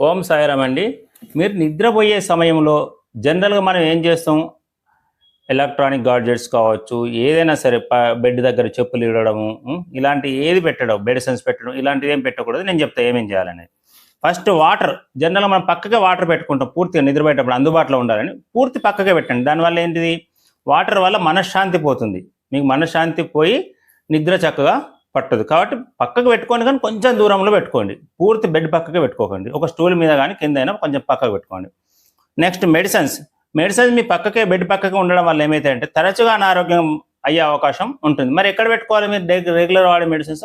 ఓం సాయిరామ్ అండి. మీరు నిద్రపోయే సమయంలో జనరల్గా మనం ఏం చేస్తాం? ఎలక్ట్రానిక్ గాడ్జెట్స్ కావచ్చు ఏదైనా సరే ప- బెడ్ దగ్గర చెప్పులు ఇవ్వడము ఇలాంటి ఏది పెట్టడం మెడిసిన్స్ పెట్టడం ఇలాంటివి ఏం పెట్టకూడదు. నేను చెప్తా ఏమేం చేయాలనేది. ఫస్ట్ వాటర్ జనరల్గా మనం పక్కగా వాటర్ పెట్టుకుంటాం పూర్తిగా నిద్రపోయేటప్పుడు అందుబాటులో ఉండాలని. పూర్తి పక్కగా పెట్టండి. దానివల్ల ఏంటిది? వాటర్ వల్ల మనశ్శాంతి పోతుంది. మీకు మనశ్శాంతి పోయి నిద్ర చక్కగా పట్టదు. కాబట్టి పక్కకు పెట్టుకోండి కానీ కొంచెం దూరంలో పెట్టుకోండి. పూర్తి బెడ్ పక్కకి పెట్టుకోకండి. ఒక స్టూల్ మీద కానీ కింద అయినా కొంచెం పక్కకు పెట్టుకోండి. Next medicines. మెడిసిన్స్ మీ పక్కకే బెడ్ పక్కకే ఉండడం వల్ల ఏమైతే అంటే తరచుగా అనారోగ్యం అయ్యే అవకాశం ఉంటుంది. మరి ఎక్కడ పెట్టుకోవాలి మీరు? రెగ్యులర్ వాడే మెడిసిన్స్?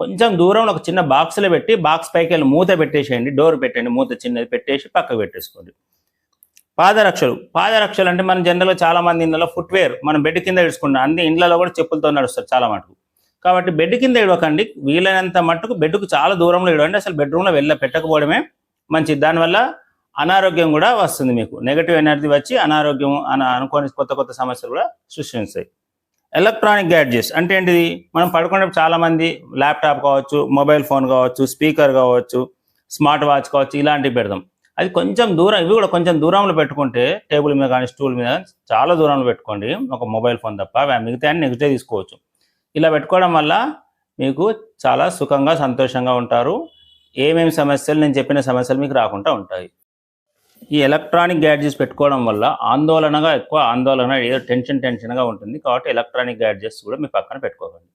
కొంచెం దూరంలో ఒక చిన్న బాక్స్లో పెట్టి బాక్స్ పైకి వెళ్ళి మూత పెట్టేసేయండి. డోర్ పెట్టండి. మూత చిన్నది పెట్టేసి పక్కకు పెట్టేసుకోండి. పాదరక్షలు. పాదరక్షలు అంటే మనం జనరల్గా చాలా మంది ఇళ్ళలో ఫుట్వేర్ మనం బెడ్ కింద వేసుకుంటాం. అన్ని ఇళ్ళలో కూడా చెప్పులతో నడుస్తారు చాలా మటుకు. కాబట్టి బెడ్ కింద ఇడవకండి వీలైనంత మట్టుకు బెడ్కు చాలా దూరంలో ఇడవండి అసలు బెడ్రూమ్లో వెళ్ళ పెట్టకపోవడమే మంచిది. దానివల్ల అనారోగ్యం కూడా వస్తుంది మీకు. నెగటివ్ ఎనర్జీ వచ్చి అనారోగ్యం అన అనుకోని కొత్త కొత్త సమస్యలు కూడా సృష్టిస్తాయి ఎలక్ట్రానిక్ గ్యాడ్జెట్స్ అంటే ఏంటిది? మనం పడుకునే చాలామంది ల్యాప్టాప్ కావచ్చు మొబైల్ ఫోన్ కావచ్చు స్పీకర్ కావచ్చు స్మార్ట్ వాచ్ కావచ్చు ఇలాంటివి పెడదాం. అది కొంచెం దూరం ఇవి కూడా కొంచెం దూరంలో పెట్టుకుంటే టేబుల్ మీద కానీ స్టూల్ మీద చాలా దూరంలో పెట్టుకోండి. ఒక మొబైల్ ఫోన్ తప్ప మిగతా నెక్స్ట్ డే తీసుకోవచ్చు. ఇలా పెట్టుకోవడం వల్ల మీకు చాలా సుఖంగా సంతోషంగా ఉంటారు. ఏమేమి సమస్యలు నేను చెప్పిన సమస్యలు మీకు రాకుండా ఉంటాయి. ఈ ఎలక్ట్రానిక్ గ్యాడ్జెట్స్ పెట్టుకోవడం వల్ల ఆందోళనగా ఎక్కువ ఆందోళన ఏదో టెన్షన్ టెన్షన్గా ఉంటుంది. కాబట్టి ఎలక్ట్రానిక్ గ్యాడ్జెట్స్ కూడా మీ పక్కన పెట్టుకోకండి.